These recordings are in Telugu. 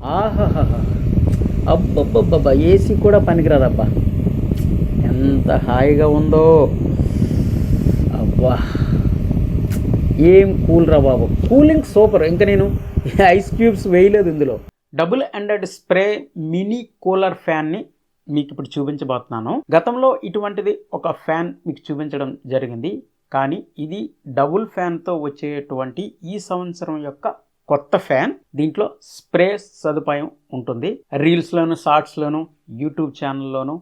ఆహాహా అబ్బబ్బబ్బబ్బా ఏసీ కూడా పనికిరాదబ్బా. ఎంత హాయిగా ఉందో. అబ్బా. ఏం కూల్ రా బాబు. Cooling super. ఇంకా నేను ఐస్ క్యూబ్స్ వేయలేదు ఇందులో. Double hundred spray mini cooler ఫ్యాన్ని మీకు ఇప్పుడు చూపించబోతున్నాను. గతంలో ఇటువంటిది ఒక ఫ్యాన్ మీకు చూపించడం జరిగింది. కానీ ఇది డబుల్ ఫ్యాన్తో వచ్చేటువంటి ఈ సంవత్సరం యొక్క కొత్త ఫ్యాన్ దీంట్లో స్ప్రే సదుపాయం ఉంటుంది. రీల్స్లోను షార్ట్స్లోను యూట్యూబ్ ఛానల్లోను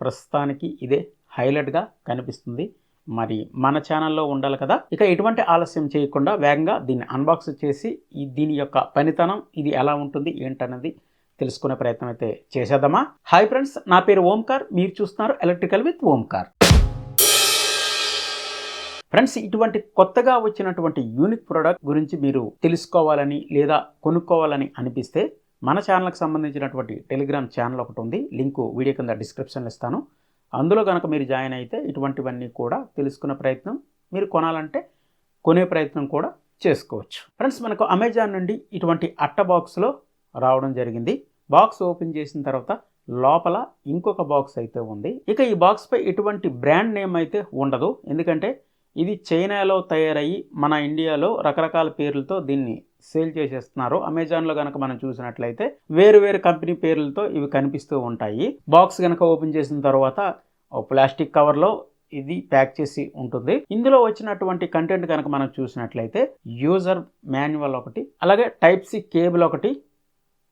ప్రస్తుతానికి ఇదే హైలైట్గా కనిపిస్తుంది. మరి మన ఛానల్లో ఉండాలి కదా? ఇక ఎటువంటి ఆలస్యం చేయకుండా వేగంగా దీన్ని అన్బాక్స్ చేసి ఈ దీని యొక్క పనితనం ఇది ఎలా ఉంటుంది ఏంటన్నది తెలుసుకునే ప్రయత్నం అయితే చేసేద్దామా? హాయ్ ఫ్రెండ్స్ నా పేరు ఓంకార్. మీరు చూస్తున్నారు ఎలక్ట్రికల్ విత్ ఓంకార్. ఫ్రెండ్స్ ఇటువంటి కొత్తగా వచ్చినటువంటి యూనిక్ ప్రోడక్ట్ గురించి మీరు తెలుసుకోవాలని లేదా కొనుక్కోవాలని అనిపిస్తే మన ఛానల్కి సంబంధించినటువంటి టెలిగ్రామ్ ఛానల్ ఒకటి ఉంది. లింకు వీడియో కింద డిస్క్రిప్షన్లో ఇస్తాను. అందులో కనుక మీరు జాయిన్ అయితే ఇటువంటివన్నీ కూడా తెలుసుకునే ప్రయత్నం మీరు కొనాలంటే కొనే ప్రయత్నం కూడా చేసుకోవచ్చు. ఫ్రెండ్స్ మనకు అమెజాన్ నుండి ఇటువంటి అట్ట బాక్స్లో రావడం జరిగింది. బాక్స్ ఓపెన్ చేసిన తర్వాత లోపల ఇంకొక బాక్స్ అయితే ఉంది. ఇక ఈ బాక్స్పై ఎటువంటి బ్రాండ్ నేమ్ అయితే ఉండదు. ఎందుకంటే ఇది చైనాలో తయారయ్యి మన ఇండియాలో రకరకాల పేర్లతో దీన్ని సేల్ చేసేస్తున్నారు. అమెజాన్లో కనుక మనం చూసినట్లయితే వేరు వేరు కంపెనీ పేర్లతో ఇవి కనిపిస్తూ ఉంటాయి. బాక్స్ కనుక ఓపెన్ చేసిన తర్వాత ఓ ప్లాస్టిక్ కవర్లో ఇది ప్యాక్ చేసి ఉంటుంది. ఇందులో వచ్చినటువంటి కంటెంట్ కనుక మనం చూసినట్లయితే యూజర్ మాన్యువల్ ఒకటి అలాగే టైప్ సి కేబుల్ ఒకటి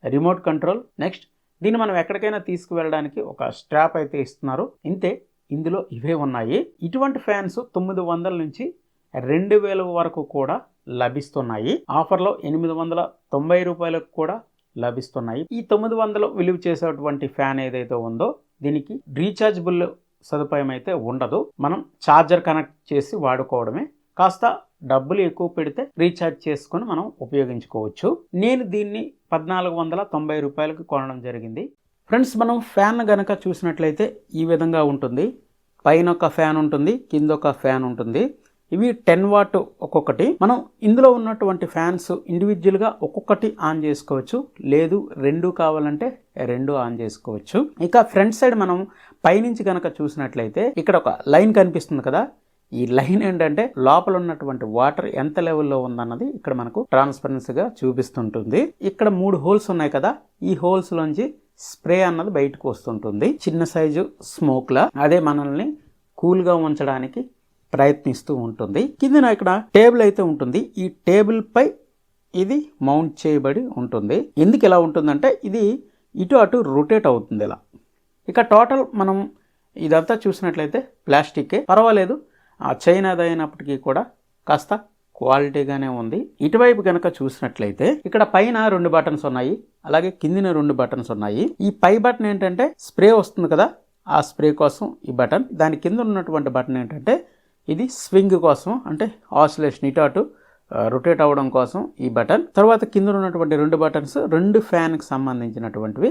రిమోట్ కంట్రోల్. నెక్స్ట్ దీన్ని మనం ఎక్కడికైనా తీసుకువెళ్ళడానికి ఒక స్ట్రాప్ అయితే ఇస్తున్నారు. ఇంతే. ఇందులో ఇవే ఉన్నాయి. ఇటువంటి ఫ్యాన్స్ తొమ్మిది వందల నుంచి రెండు వేల వరకు కూడా లభిస్తున్నాయి. ఆఫర్లో ఎనిమిది వందల తొంభై రూపాయలకు కూడా లభిస్తున్నాయి. ఈ తొమ్మిది వందలు విలువ చేసేటువంటి ఫ్యాన్ ఏదైతే ఉందో దీనికి రీఛార్జబుల్ సదుపాయం అయితే ఉండదు. మనం ఛార్జర్ కనెక్ట్ చేసి వాడుకోవడమే. కాస్త డబ్బులు ఎక్కువ పెడితే రీఛార్జ్ చేసుకొని మనం ఉపయోగించుకోవచ్చు. నేను దీన్ని పద్నాలుగు వందల తొంభై రూపాయలకి కొనడం జరిగింది. ఫ్రెండ్స్ మనం ఫ్యాన్ కనుక చూసినట్లయితే ఈ విధంగా ఉంటుంది. పైన ఒక ఫ్యాన్ ఉంటుంది కింద ఒక ఫ్యాన్ ఉంటుంది. ఇవి టెన్ వాట్ ఒక్కొక్కటి. మనం ఇందులో ఉన్నటువంటి ఫ్యాన్స్ ఇండివిజువల్గా ఒక్కొక్కటి ఆన్ చేసుకోవచ్చు. లేదు రెండు కావాలంటే రెండు ఆన్ చేసుకోవచ్చు. ఇక ఫ్రంట్ సైడ్ మనం పైనుంచి కనుక చూసినట్లయితే ఇక్కడ ఒక లైన్ కనిపిస్తుంది కదా. ఈ లైన్ ఏంటంటే లోపల ఉన్నటువంటి వాటర్ ఎంత లెవెల్లో ఉందన్నది ఇక్కడ మనకు ట్రాన్స్పరెన్సీగా చూపిస్తుంటుంది. ఇక్కడ మూడు హోల్స్ ఉన్నాయి కదా. ఈ హోల్స్ లోంచి స్ప్రే అన్నది బయటకు వస్తుంటుంది. చిన్న సైజు స్మోక్లా అదే మనల్ని కూల్గా ఉంచడానికి ప్రయత్నిస్తూ ఉంటుంది. కింద ఇక్కడ టేబుల్ అయితే ఉంటుంది. ఈ టేబుల్ పై ఇది మౌంట్ చేయబడి ఉంటుంది. ఎందుకు ఇలా ఉంటుందంటే ఇది ఇటు అటు రొటేట్ అవుతుంది ఇలా. ఇక టోటల్ మనం ఇదంతా చూసినట్లయితే ప్లాస్టికే పర్వాలేదు. ఆ చైన్ అయినప్పటికీ కూడా కాస్త క్వాలిటీగానే ఉంది. ఇటువైపు కనుక చూసినట్లయితే ఇక్కడ పైన రెండు బటన్స్ ఉన్నాయి. అలాగే కిందిన రెండు బటన్స్ ఉన్నాయి. ఈ పై బటన్ ఏంటంటే స్ప్రే వస్తుంది కదా ఆ స్ప్రే కోసం ఈ బటన్. దాని కింద ఉన్నటువంటి బటన్ ఏంటంటే ఇది స్వింగ్ కోసం అంటే ఆసిలేషన్ ఇటు అటు రొటేట్ అవ్వడం కోసం ఈ బటన్. తర్వాత కింద ఉన్నటువంటి రెండు బటన్స్ రెండు ఫ్యాన్కి సంబంధించినటువంటివి.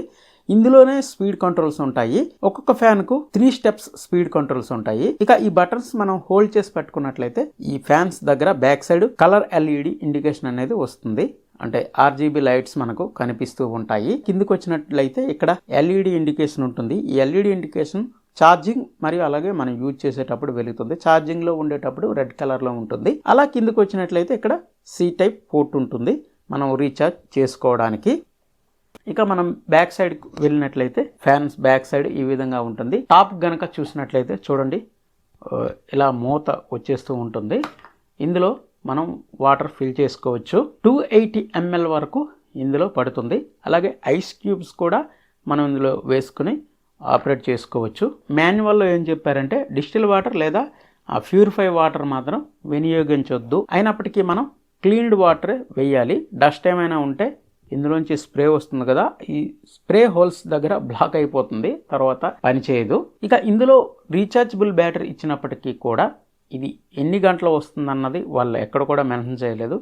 ఇందులోనే స్పీడ్ కంట్రోల్స్ ఉంటాయి. ఒక్కొక్క ఫ్యాన్కు త్రీ స్టెప్స్ స్పీడ్ కంట్రోల్స్ ఉంటాయి. ఇక ఈ బటన్స్ మనం హోల్డ్ చేసి పెట్టుకున్నట్లయితే ఈ ఫ్యాన్స్ దగ్గర back side colour LED indication అనేది వస్తుంది. అంటే ఆర్జీబీ లైట్స్ మనకు కనిపిస్తూ ఉంటాయి. కిందకి వచ్చినట్లయితే ఇక్కడ ఎల్ఈడి ఇండికేషన్ ఉంటుంది. ఈ ఎల్ఈడి ఇండికేషన్ ఛార్జింగ్ మరియు అలాగే మనం యూజ్ చేసేటప్పుడు వెలుగుతుంది. ఛార్జింగ్లో ఉండేటప్పుడు రెడ్ కలర్లో ఉంటుంది. అలా కిందకి వచ్చినట్లయితే ఇక్కడ సి టైప్ పోర్ట్ ఉంటుంది. మనం రీఛార్జ్ చేసుకోవడానికి. ఇక మనం బ్యాక్ సైడ్ వెళ్ళినట్లయితే ఫ్యాన్స్ బ్యాక్ సైడ్ ఈ విధంగా ఉంటుంది. టాప్ గనక చూసినట్లయితే చూడండి ఇలా మూత వచ్చేస్తూ ఉంటుంది. ఇందులో మనం వాటర్ ఫిల్ చేసుకోవచ్చు. టూ ఎయిటీ ఎంఎల్ వరకు ఇందులో పడుతుంది. అలాగే ఐస్ క్యూబ్స్ కూడా మనం ఇందులో వేసుకుని ఆపరేట్ చేసుకోవచ్చు. మాన్యువల్లో ఏం చెప్పారంటే డిజిటల్ వాటర్ లేదా ప్యూరిఫై వాటర్ మాత్రం వినియోగించొద్దు. అయినప్పటికీ మనం క్లీన్డ్ వాటర్ వేయాలి. డస్ట్ ఏమైనా ఉంటే ఇందులోంచి స్ప్రే వస్తుంది కదా ఈ స్ప్రే హోల్స్ దగ్గర బ్లాక్ అయిపోతుంది తర్వాత పనిచేయదు ఇక ఇందులో రీఛార్జబుల్ బ్యాటరీ ఇచ్చినప్పటికీ కూడా ఇది ఎన్ని గంటలు వస్తుందన్నది వాళ్ళు ఎక్కడ కూడా మెన్షన్ చేయలేదు.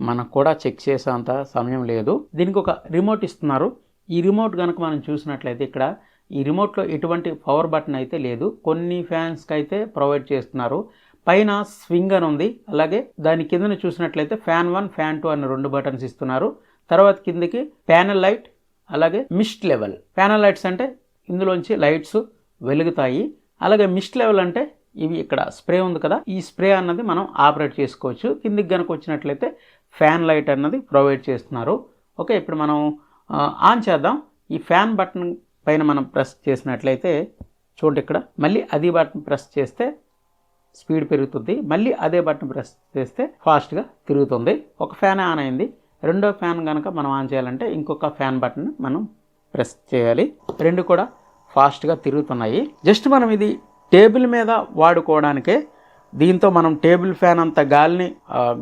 మనకు కూడా చెక్ చేసేంత సమయం లేదు. దీనికి ఒక రిమోట్ ఇస్తున్నారు. ఈ రిమోట్ కనుక మనం చూసినట్లయితే ఇక్కడ ఈ రిమోట్లో ఎటువంటి పవర్ బటన్ అయితే లేదు. కొన్ని ఫ్యాన్స్కి అయితే ప్రొవైడ్ చేస్తున్నారు. పైన స్వింగ్ అని ఉంది. అలాగే దాని కిందన చూసినట్లయితే ఫ్యాన్ వన్ ఫ్యాన్ టూ అని రెండు బటన్స్ ఇస్తున్నారు. తర్వాత కిందకి ప్యానల్ లైట్ అలాగే మిస్ట్ లెవెల్. ప్యానల్ లైట్స్ అంటే ఇందులోంచి లైట్స్ వెలుగుతాయి. అలాగే మిస్ట్ లెవెల్ అంటే ఇవి ఇక్కడ స్ప్రే ఉంది కదా ఈ స్ప్రే అన్నది మనం ఆపరేట్ చేసుకోవచ్చు. కిందికి కనుక వచ్చినట్లయితే ఫ్యాన్ లైట్ అన్నది ప్రొవైడ్ చేస్తున్నారు. ఓకే ఇప్పుడు మనం ఆన్ చేద్దాం. ఈ ఫ్యాన్ బటన్ పైన మనం ప్రెస్ చేసినట్లయితే చూడండి ఇక్కడ మళ్ళీ అది బటన్ ప్రెస్ చేస్తే స్పీడ్ పెరుగుతుంది. మళ్ళీ అదే బటన్ ప్రెస్ చేస్తే ఫాస్ట్గా తిరుగుతుంది. ఒక ఫ్యాన్ ఆన్ అయింది. రెండో ఫ్యాన్ కనుక మనం ఆన్ చేయాలంటే ఇంకొక ఫ్యాన్ బటన్ మనం ప్రెస్ చేయాలి. రెండు కూడా ఫాస్ట్గా తిరుగుతున్నాయి. జస్ట్ మనం ఇది టేబుల్ మీద వాడుకోవడానికే దీంతో మనం టేబుల్ ఫ్యాన్ అంత గాలిని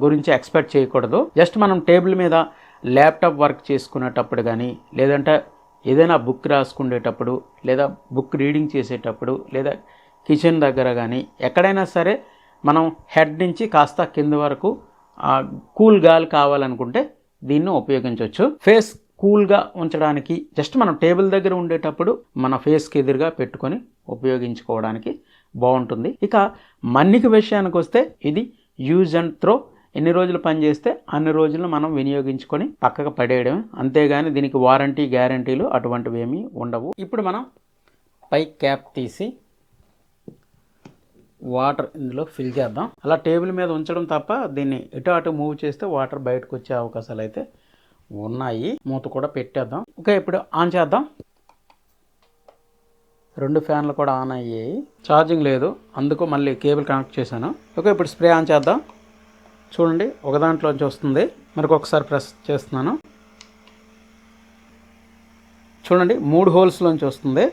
గురించి ఎక్స్పెక్ట్ చేయకూడదు. జస్ట్ మనం టేబుల్ మీద ల్యాప్టాప్ వర్క్ చేసుకునేటప్పుడు కానీ లేదంటే ఏదైనా బుక్ రాసుకునేటప్పుడు లేదా బుక్ రీడింగ్ చేసేటప్పుడు లేదా కిచెన్ దగ్గర కానీ ఎక్కడైనా సరే మనం హెడ్ నుంచి కాస్త కింద వరకు కూల్ గాలి కావాలనుకుంటే దీన్ని ఉపయోగించవచ్చు ఫేస్ కూల్గా ఉంచడానికి జస్ట్ మనం టేబుల్ దగ్గర ఉండేటప్పుడు మన ఫేస్కి ఎదురుగా పెట్టుకొని ఉపయోగించుకోవడానికి బాగుంటుంది ఇక మన్నిక విషయానికి వస్తే ఇది యూజ్ అండ్ త్రో. ఎన్ని రోజులు పనిచేస్తే అన్ని రోజులు మనం వినియోగించుకొని పక్కకు పడేయడం అంతేగాని దీనికి వారంటీ గ్యారంటీలు అటువంటివి ఏమీ ఉండవు. ఇప్పుడు మనం పై క్యాప్ తీసి వాటర్ ఇందులో ఫిల్ చేద్దాం. అలా టేబుల్ మీద ఉంచడం తప్ప దీన్ని ఇటు అటు మూవ్ చేస్తే వాటర్ బయటకు వచ్చే అవకాశాలు అయితే ఉన్నాయి. మూత కూడా పెట్టేద్దాం. ఓకే ఇప్పుడు ఆన్ చేద్దాం. రెండు ఫ్యాన్లు కూడా ఆన్ అయ్యాయి. ఛార్జింగ్ లేదు. అందుకు మళ్ళీ కేబుల్ కనెక్ట్ చేశాను. ఓకే ఇప్పుడు స్ప్రే ఆన్ చేద్దాం. చూడండి ఒక దాంట్లోంచి వస్తుంది. మరికి ఒకసారి ప్రెస్ చేస్తున్నాను. చూడండి మూడు హోల్స్లోంచి వస్తుంది.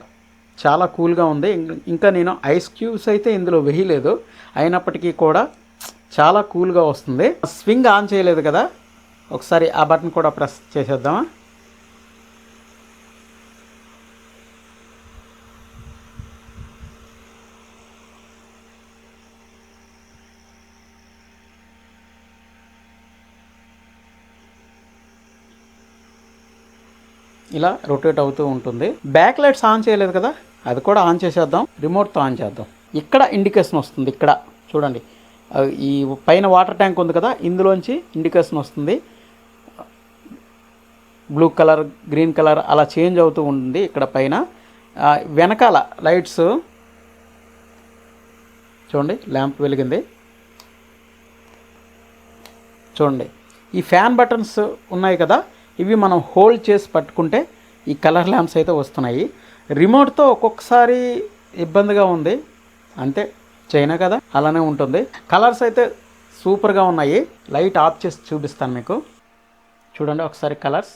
చాలా కూల్గా ఉంది. ఇంకా నేను ఐస్ క్యూబ్స్ అయితే ఇందులో వేయలేదు. అయినప్పటికీ కూడా చాలా కూల్గా వస్తుంది. స్వింగ్ ఆన్ చేయలేదు కదా? ఒకసారి ఆ బటన్ కూడా ప్రెస్ చేసేద్దామా? ఇలా రొటేట్ అవుతూ ఉంటుంది. బ్యాక్ లైట్స్ ఆన్ చేయలేదు కదా? అది కూడా ఆన్ చేసేద్దాం రిమోట్తో ఆన్ చేద్దాం. ఇక్కడ ఇండికేషన్ వస్తుంది ఇక్కడ. చూడండి. ఈ పైన వాటర్ ట్యాంక్ ఉంది కదా ఇందులోంచి ఇండికేషన్ వస్తుంది. బ్లూ కలర్ గ్రీన్ కలర్ అలా చేంజ్ అవుతూ ఉంటుంది ఇక్కడ పైన. వెనకాల లైట్స్ చూడండి ల్యాంప్ వెలిగింది. చూడండి. ఈ ఫ్యాన్ బటన్స్ ఉన్నాయి కదా ఇవి మనం హోల్డ్ చేసి పట్టుకుంటే ఈ కలర్ ల్యాంప్స్ అయితే వస్తున్నాయి. రిమోట్తో ఒక్కొక్కసారి ఇబ్బందిగా ఉంది. అంతే చైనా కదా అలానే ఉంటుంది. కలర్స్ అయితే సూపర్గా ఉన్నాయి. లైట్ ఆఫ్ చేసి చూపిస్తాను మీకు. చూడండి ఒకసారి కలర్స్.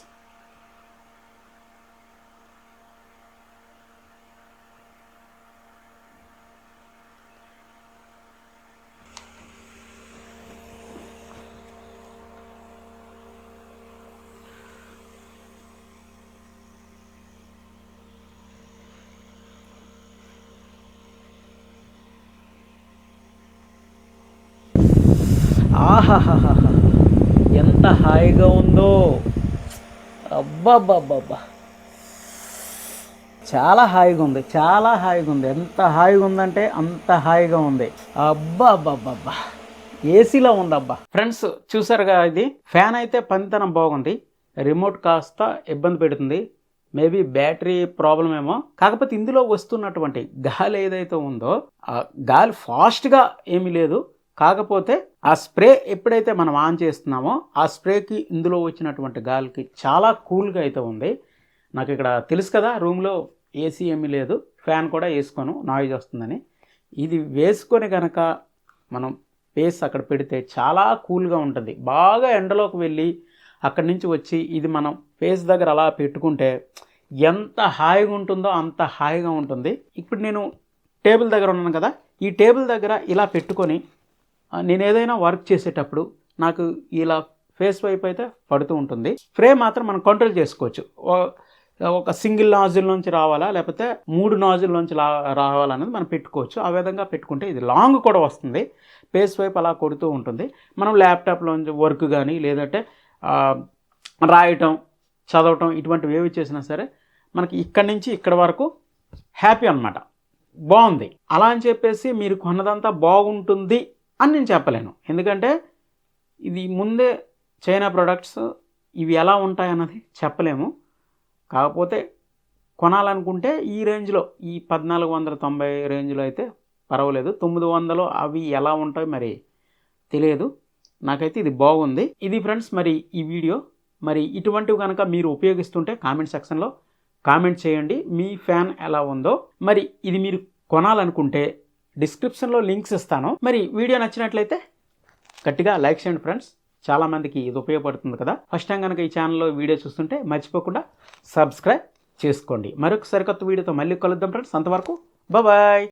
ఆహాహాహా ఎంత హాయిగా ఉందో. అబ్బాబ్బాబ్బా చాలా హాయిగా ఉంది చాలా హాయిగా ఉంది. ఎంత హాయిగా ఉందంటే అంత హాయిగా ఉంది. అబ్బాబ్బాబ్బా ఏసీలో ఉందబ్బా. ఫ్రెండ్స్ చూసారుగా ఇది? ఫ్యాన్ అయితే పనితనం బాగుంది. రిమోట్ కాస్త ఇబ్బంది పెడుతుంది. మేబీ బ్యాటరీ ప్రాబ్లం ఏమో. కాకపోతే ఇందులో వస్తున్నటువంటి గాలి ఏదైతే ఉందో ఆ గాలి ఫాస్ట్గా ఏమీ లేదు. కాకపోతే ఆ స్ప్రే ఎప్పుడైతే మనం ఆన్ చేస్తున్నామో ఆ స్ప్రేకి ఇందులో వచ్చినటువంటి గాలికి చాలా కూల్గా అయితే ఉంది. నాకు ఇక్కడ తెలుసు కదా రూమ్లో ఏసీ ఏమీ లేదు ఫ్యాన్ కూడా వేసుకోను నాయిజ్ వస్తుందని. ఇది వేసుకొని కనుక మనం ఫేస్ అక్కడ పెడితే చాలా కూల్గా ఉంటుంది. బాగా ఎండలోకి వెళ్ళి అక్కడి నుంచి వచ్చి ఇది మనం ఫేస్ దగ్గర అలా పెట్టుకుంటే ఎంత హాయిగా ఉంటుందో అంత హాయిగా ఉంటుంది. ఇప్పుడు నేను టేబుల్ దగ్గర ఉన్నాను కదా ఈ టేబుల్ దగ్గర ఇలా పెట్టుకొని నేను ఏదైనా వర్క్ చేసేటప్పుడు నాకు ఇలా ఫేస్ వైపు అయితే పడుతూ ఉంటుంది. స్ప్రే మాత్రం మనం కంట్రోల్ చేసుకోవచ్చు. ఒక సింగిల్ నాజిల్ నుంచి రావాలా లేకపోతే మూడు నాజిల్ నుంచి రావాలనేది మనం పెట్టుకోవచ్చు. ఆ విధంగా పెట్టుకుంటే ఇది లాంగ్ కూడా వస్తుంది. ఫేస్ వైపు అలా కొడుతూ ఉంటుంది. మనం ల్యాప్టాప్లోంచి వర్క్ కానీ లేదంటే రాయటం చదవటం ఇటువంటివి ఏవి చేసినా సరే మనకి ఇక్కడి నుంచి ఇక్కడ వరకు హ్యాపీ అన్నమాట. బాగుంది. అలా అని చెప్పేసి మీరు కొన్నదంతా బాగుంటుంది అని నేను చెప్పలేను. ఎందుకంటే ఇది ముందే చైనా ప్రొడక్ట్స్ ఇవి ఎలా ఉంటాయన్నది చెప్పలేము. కాకపోతే కొనాలనుకుంటే ఈ రేంజ్లో ఈ పద్నాలుగు వందల తొంభై రేంజ్లో అయితే పర్వాలేదు. తొమ్మిది వందలు అవి ఎలా ఉంటాయి మరి తెలియదు. నాకైతే ఇది బాగుంది. ఇది ఫ్రెండ్స్ మరి ఈ వీడియో. మరి ఇటువంటివి కనుక మీరు ఉపయోగిస్తుంటే కామెంట్ సెక్షన్లో కామెంట్ చేయండి. మీ ఫ్యాన్ ఎలా ఉందో. మరి ఇది మీరు కొనాలనుకుంటే డిస్క్రిప్షన్లో లింక్స్ ఇస్తాను. మరి వీడియో నచ్చినట్లయితే గట్టిగా లైక్ చేయండి ఫ్రెండ్స్. చాలామందికి ఇది ఉపయోగపడుతుంది కదా. ఫస్ట్ టైం కనుక ఈ ఛానల్లో వీడియో చూస్తుంటే మర్చిపోకుండా సబ్స్క్రైబ్ చేసుకోండి. మరొక సరికొత్త వీడియోతో మళ్ళీ కలుద్దాం ఫ్రెండ్స్. అంతవరకు బాయ్